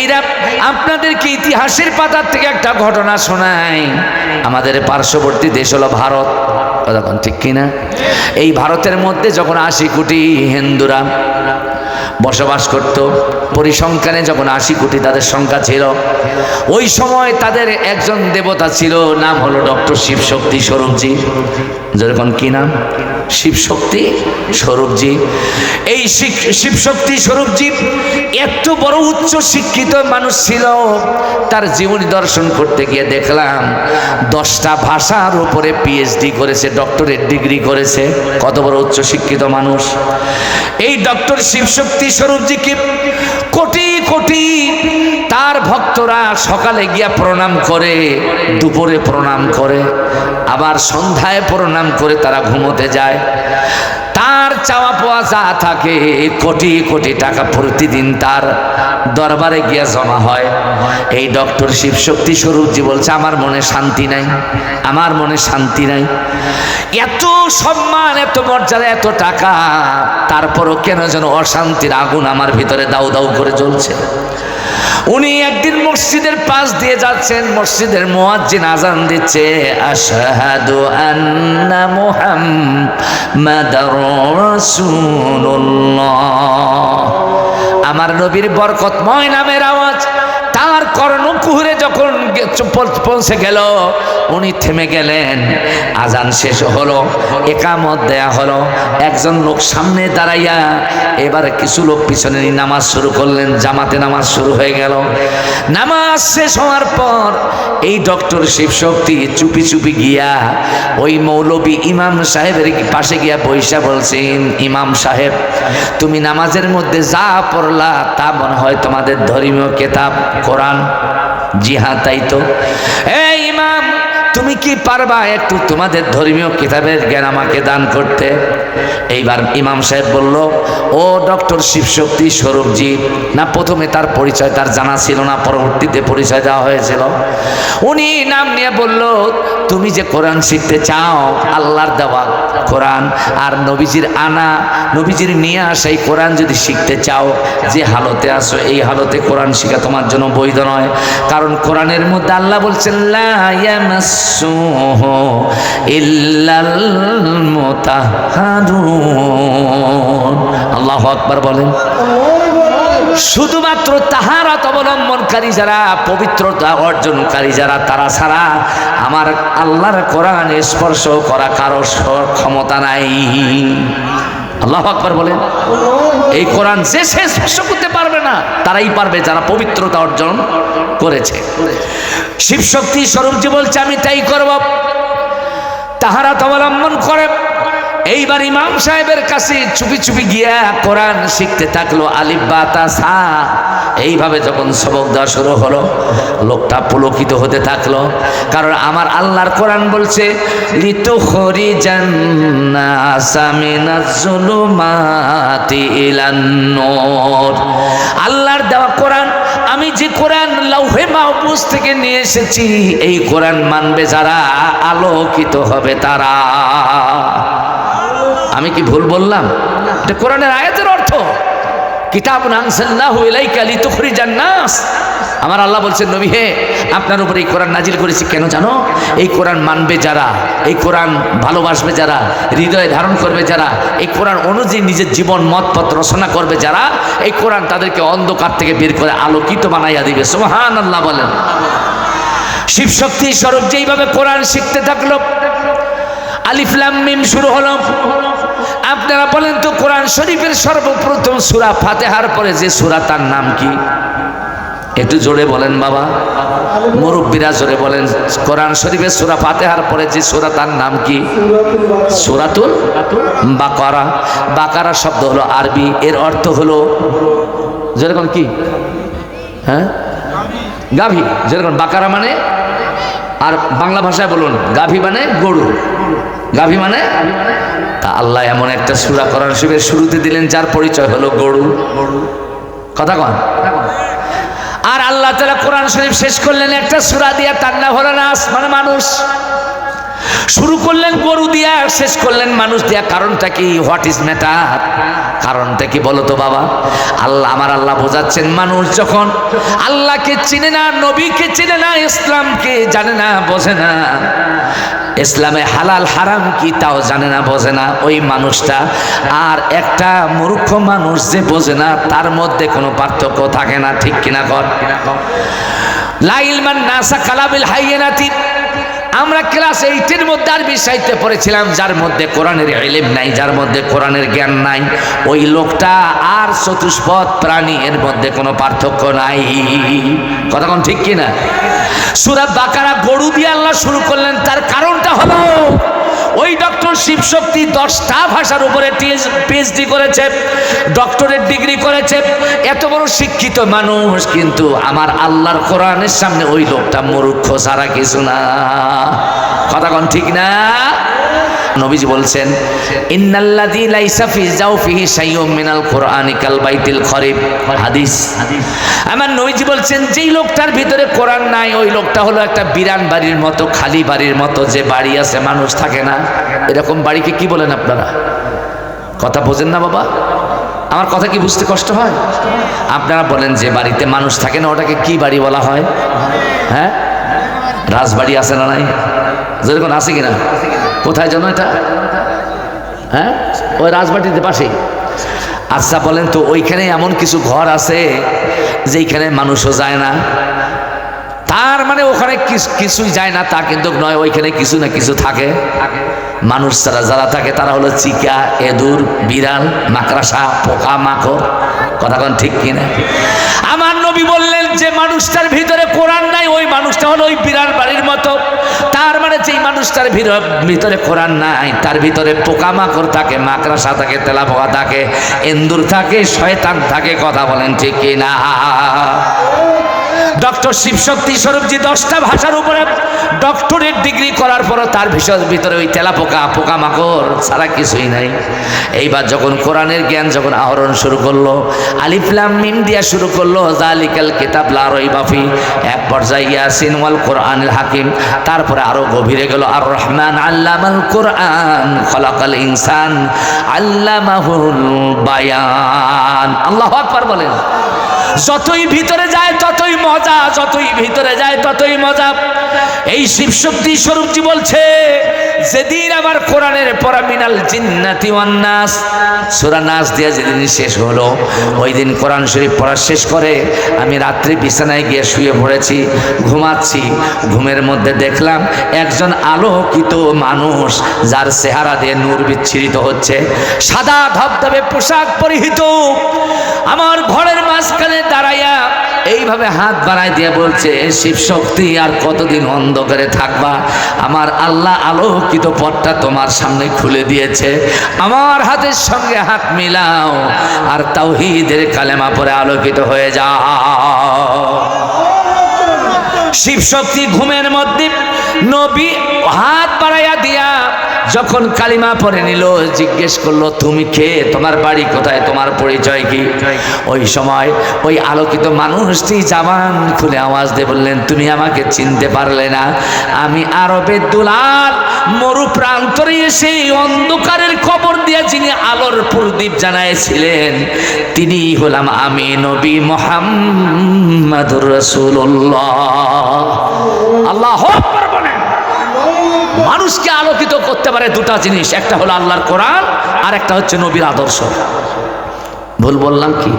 ভাইরা, আপনাদেরকে ইতিহাসের পাতার থেকে একটা ঘটনা শোনায় আমাদের পার্শ্ববর্তী দেশ হলো ভারত। কথা ঠিক কিনা? এই ভারতের মধ্যে যখন আশি কোটি হিন্দুরা বসবাস করত। পরিসংখ্যানে যখন আশি কোটি তাদের সংখ্যা ছিল, ওই সময় তাদের একজন দেবতা ছিল, নাম হলো ডক্টর শিবশক্তি স্বরূপজি। যেরকম কি নাম? শিবশক্তি স্বরূপজি। এই শিক- শিবশক্তি স্বরূপজি এত বড় উচ্চ শিক্ষিত মানুষ ছিল। তার জীবনী দর্শন করতে গিয়ে দেখলাম, দশটা ভাষার উপরে পিএইচডি করেছে ডক্টরেট ডিগ্রি করেছে। কত বড় উচ্চ শিক্ষিত মানুষ। এই ডক্টর শিবশক্তি স্বরূপজিকে কোটি কোটি তার ভক্তরা সকালে গিয়া প্রণাম করে, দুপুরে প্রণাম করে, আবার সন্ধ্যায় প্রণাম করে তারা ঘুমোতে যায়। তার চাওয়া পাওয়া যা থাকে, কোটি কোটি টাকা প্রতিদিন তার দরবারে গিয়া জমা হয়। এই ডক্টর শিবশক্তি স্বরূপজি বলছে, আমার মনে শান্তি নাই, আমার মনে শান্তি নাই। এত সম্মান, এত মর্যাদা, এত টাকা, তারপরও কেন যেন অশান্তির আগুন আমার ভিতরে দাউ দাউ করে জ্বলছে? উনি একদিন মসজিদের পাশ দিয়ে যাচ্ছেন, মসজিদের মোয়াজ্জিন আজান দিচ্ছে, আশহাদু আন্না মুহাম্মাদুর আমার নবীর বরকতময় নামের আওয়াজ তার কর্ণকুহুরে যখন পৌঁছে গেল, উনি থেমে গেলেন। আজান শেষ হলো, একামত দেয়া হলো। একজন লোক সামনে দাঁড়াইয়া এবার কিছু লোক পিছনে নামাজ শুরু করলেন, জামাতে নামাজ শুরু হয়ে গেল। নামাজ শেষ হওয়ার পর এই ডক্টর শিবশক্তি চুপি চুপি গিয়া ওই মৌলবী ইমাম সাহেবের পাশে গিয়া বৈশা বলছেন, ইমাম সাহেব, তুমি নামাজের মধ্যে যা পড়লা তা মনে হয় তোমাদের ধর্মীয় কেতাব। কোরআন জি তাই তো। এই ইমাম তুমি কি পারবা একটু তোমাদের ধর্মীয় কিতাবের জ্ঞান আমাকে দান করতে? এইবার ইমাম সাহেব বলল, ও ডক্টর শিবশক্তি স্বরূপজি, না প্রথমে তার পরিচয়, তার জানা ছিল না, পরবর্তীতে পরিচয় দেওয়া হয়েছিল। উনি নাম নিয়ে বলল, তুমি যে কোরআন শিখতে চাও, আল্লাহর দেওয়া কোরআন, আর নবীজির আনা, নবীজির নিয়ে আসা এই কোরআন যদি শিখতে চাও, যে হালতে আসো এই হালতে কোরআন শিখা তোমার জন্য বৈধ নয়। কারণ কোরআনের মধ্যে আল্লাহ বলছেন লা ইয়ামাসসুহু ইল্লাল বলেন। শুধুমাত্র তাহারাত অবলম্বনকারী যারা, পবিত্রতা অর্জনকারী যারা, তারা ছাড়া আমার আল্লাহর কোরআন স্পর্শ করা কারও ক্ষমতা নাই। আল্লাহ আকবার বলেন। এই কোরআন যে সে স্পর্শ করতে পারবে না, তারাই পারবে যারা পবিত্রতা অর্জন করেছে। শিবশক্তি স্বরূপজি বলছে, আমি তাই করব। তাহারা অবলম্বন করে। এইবার ইমাম সাহেবের কাছে চুপি চুপি গিয়া কোরআন শিখতে থাকল আলিব্বা তাসা এইভাবে যখন সবক দেওয়া শুরু হলো, লোকটা পুলকিত হতে থাকল। কারণ আমার আল্লাহর কোরআন বলছে লিতু হরি আল্লাহর দেওয়া কোরআন আমি যে কোরআন লৌহে মাহফুজ থেকে নিয়ে এসেছি, এই কোরআন মানবে যারা, আলোকিত হবে তারা। আমি কি ভুল বললাম? এটা কোরআনের আয়াতের অর্থ। কিতাব নাংসাল্লাহ ইলাইকা লিতুখরিজান নাস। আমার আল্লাহ বলছেন, নবী হে, আপনার উপরে এই কোরআন নাজিল করেছি কেন জানো? এই কোরআন মানবে যারা, এই কোরআন ভালোবাসবে যারা, হৃদয়ে ধারণ করবে যারা, এই কোরআন অনুযায়ী নিজের জীবন মত পথ রচনা করবে যারা, এই কোরআন তাদেরকে অন্ধকার থেকে বের করে আলোকিত বানাইয়া দিবে। সুবহান আল্লাহ বলেন। শিবশক্তি স্বরূপ যেইভাবে কোরআন শিখতে থাকল আলিফলাম শুরু হলো। আপনারা বলেন তো কোরআন শরীফের সর্বপ্রথম সুরা ফাতেহার পরে যে সুরা, তার নাম কি? একটু জোরে বলেন বাবা। মুরব্বীরা জোরে বলেন, কোরআন শরীফের সুরা ফাতেহার পরে যে সুরা, তার নাম কি? সুরাতুল বাকারা। বাকারা শব্দ হলো আরবি, এর অর্থ হলো যেরকম কি? হ্যাঁ? গাভী। যেরকম বাকারা মানে? আর বাংলা ভাষায় বলুন, গাভী মানে গরু। গাভী মানে? তা আল্লাহ এমন একটা সুরা কোরআন শিবের শুরুতে দিলেন, যার পরিচয় হলো গরু। কথা কন। আর আল্লাহ তালা কোরআন শরীফ শেষ করলেন একটা সুরা দিয়া, তার নাম হলো নাস মানে মানুষ। শুরু করলেন গরু দিয়া, শেষ করলেন মানুষ দিয়া। কারণটা কি? হোয়াট ইজ ম্যাটার কারণটা কি বলো তো বাবা? আল্লাহ, আমার আল্লাহ বোঝাচ্ছেন মানুষ যখন আল্লাহকে চিনে না, নবীকে চিনে না, ইসলামকে জানে না, বোঝে না। ইসলামে হালাল হারাম কি তাও জানে না, বোঝে না ওই মানুষটা। আর একটা মূর্খ মানুষ যে বোঝে না, তার মধ্যে কোনো পার্থক্য থাকে না, ঠিক কিনা কর? কিনা কর লাইল লাইলমান নাসা কালাবিল হাইয়েনাতি আমরা ক্লাস এইটের মধ্যে আরবি সাহিত্যে পড়েছিলাম, যার মধ্যে কোরআনের এলিম নাই, যার মধ্যে কোরআনের জ্ঞান নাই। ওই লোকটা আর চতুষ্পদ প্রাণী এর মধ্যে কোনো পার্থক্য নাই। কথা কোন ঠিক কিনা? সুরাত বাকারা গরু দিয়ে আল্লাহ শুরু করলেন, তার কারণটা হলো ওই ডক্টর শিবশক্তি দশটা ভাষার উপরে পিএইচডি করেছে ডক্টরের ডিগ্রি করেছে। এত বড় শিক্ষিত মানুষ কিন্তু আমার আল্লাহর কোরআনের সামনে ওই লোকটা মূর্খ, সারা কিছু না। কথা কন ঠিক না? নবীজি বলছেন, ইন্নাল্লাযী লাইসা ফি জাওফিহি শাইউম মিনাল কোরআনি কাল বাইতিল খরিব হাদিস। আমার নবীজি বলছেন, যেই লোকটার ভিতরে কোরআন নাই, ওই লোকটা হলো একটা বিরান বাড়ির মতো, খালি বাড়ির মতো, যে বাড়ি আছে, মানুষ থাকে না। এরকম বাড়িকে কি বলেন আপনারা? কথা বোঝেন না বাবা? আমার কথা কি বুঝতে কষ্ট হয়? আপনারা বলেন, যে বাড়িতে মানুষ থাকে না, ওটাকে কি বাড়ি বলা হয়? হ্যাঁ? রাজবাড়ি আছে না নাই? যেরকম আছে কিনা? কোথায় যেন এটা? হ্যাঁ? ওই রাজবাড়িতে পাশেই। আচ্ছা বলেন তো, ওইখানে এমন কিছু ঘর আছে যেইখানে মানুষও যায় না? তার মানে ওখানে কিছুই যায় না তা কিন্তু নয়, ওইখানে কিছু না কিছু থাকে। মানুষ ছাড়া যারা থাকে, তারা হলো চিকা, এদুর, বিড়াল, মাকড়াসা, পোকা, মাকড়। কথা কোন ঠিক কিনা? আমার নবী বললেন যে, মানুষটার ভিতরে কোরআন নাই ওই মানুষটা হলো ওই বিড়াল বাড়ির মতো তার মানে যেই মানুষটার ভিতর- কোরআন নাই, তার ভিতরে পোকামাকড় থাকে, মাকড়াসা থাকে তেলা পোকা থাকে এন্দুর থাকে, শয়তান থাকে, কথা বলেন ঠিক কিনা? ডক্টর শিবশক্তি স্বরূপজি দশটা ভাষার উপরে ডক্টরেট ডিগ্রি করার পরও তার ভীষণ ভিতরে ওই তেলা পোকা, পোকামাকড় ছাড়া কিছুই নাই। এইবার যখন কোরআনের জ্ঞান যখন আহরণ শুরু করল আলিফলাম মিম দিয়া শুরু করল জালিকাল কিতাব লা রাইবা ফি। এক পর্যায়ে ইয়াসিন ওয়াল কোরআনুল হাকিম, তারপরে আরও গভীরে গেল আর রহমান আল্লামাল কোরআন, খলাকাল ইনসান আল্লামাহুল বায়ান। আল্লাহু আকবার বলেন। যতই ভিতরে যায় ততই মজা যতই ভিতরে যায় ততই মজা। এই শিবশক্তি স্বরূপজি বলছে যেদিন আমার কোরআনের পড়া মিনাল জিন্নাতি নাস, সূরা নাস দিয়ে যেদিন শেষ হলো, ওই দিন কোরআন শরীফ পড়া শেষ করে আমি রাত্রি বিছানায় গিয়ে শুয়ে পড়েছি, ঘুমাচ্ছি। ঘুমের মধ্যে দেখলাম একজন আলোকিত মানুষ, যার চেহারা দিয়ে নূর বিচ্ছিরিত হচ্ছে। সাদা ধবধবে পোশাক পরিহিত। আমার ঘরের মাঝখানে দাঁড়াইয়া এইভাবে হাত বাড়াই দিয়ে বলছে শিব শক্তি আর কতদিন অন্ধকারে থাকবা? আমার আল্লাহ আলোকিত পথটা তোমার সামনে খুলে দিয়েছে। আমার হাতের সঙ্গে হাত মিলাও, আর তাওহীদের কালেমা পরে আলোকিত হয়ে যাও। শিব শক্তি ঘুমের মধ্যে নবী হাত বাড়াইয়া দিয়া যখন কালিমা পরে নিল জিজ্ঞেস করল তুমি কে? তোমার বাড়ি কোথায়? তোমার পরিচয় কি? ওই সময় ওই আলোকিত মানুষটি জামান খুলে আওয়াজ দিয়ে বললেন তুমি আমাকে চিনতে পারলে না। আমি আরবের দুলাল মরু প্রান্তরে এসে অন্ধকারের খবর দিয়ে যিনি আলোর প্রদীপ জানাইছিলেন তিনি হলাম আমি নবী মোহাম্মদুর রসুল্লাহ আল্লাহ মানুষকে আলোকিত করতে পারে দুটা জিনিস। একটা হলো আল্লাহর কোরআন, আর একটা হচ্ছে নবীর আদর্শ। ভুল বললাম কি?